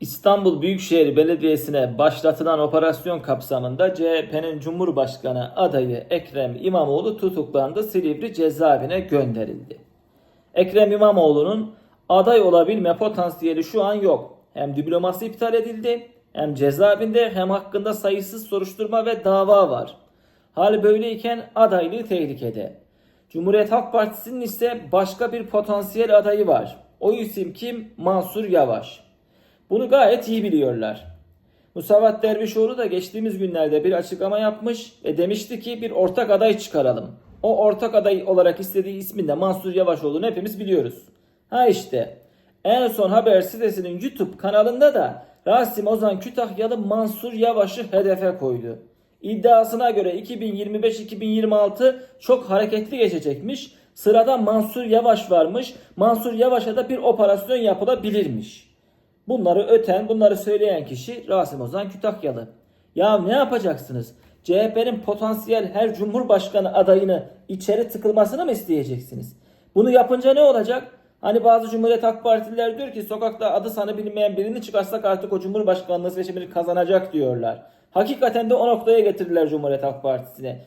İstanbul Büyükşehir Belediyesi'ne başlatılan operasyon kapsamında CHP'nin Cumhurbaşkanı adayı Ekrem İmamoğlu tutuklandı. Silivri cezaevine gönderildi. Ekrem İmamoğlu'nun aday olabilme potansiyeli şu an yok. Hem diploması iptal edildi, hem cezaevinde hem hakkında sayısız soruşturma ve dava var. Hal böyleyken adaylığı tehlikede. Cumhuriyet Halk Partisi'nin ise başka bir potansiyel adayı var. O isim kim? Mansur Yavaş. Bunu gayet iyi biliyorlar. Musavat Dervişoğlu da geçtiğimiz günlerde bir açıklama yapmış ve demişti ki bir ortak aday çıkaralım. O ortak aday olarak istediği ismin de Mansur Yavaş olduğunu hepimiz biliyoruz. Ha işte en son haber sitesinin YouTube kanalında da Rasim Ozan Kütahyalı Mansur Yavaş'ı hedefe koydu. İddiasına göre 2025-2026 çok hareketli geçecekmiş. Sırada Mansur Yavaş varmış. Mansur Yavaş'a da bir operasyon yapılabilirmiş. Bunları öten, bunları söyleyen kişi Rasim Ozan Kütahyalı. Ya ne yapacaksınız? CHP'nin potansiyel her cumhurbaşkanı adayını içeri tıkılmasını mı isteyeceksiniz? Bunu yapınca ne olacak? Hani bazı Cumhuriyet Halk Partililer diyor ki sokakta adı sanı bilinmeyen birini çıkarsak artık o cumhurbaşkanlığı seçimini kazanacak diyorlar. Hakikaten de o noktaya getirdiler Cumhuriyet Halk Partisi'ne.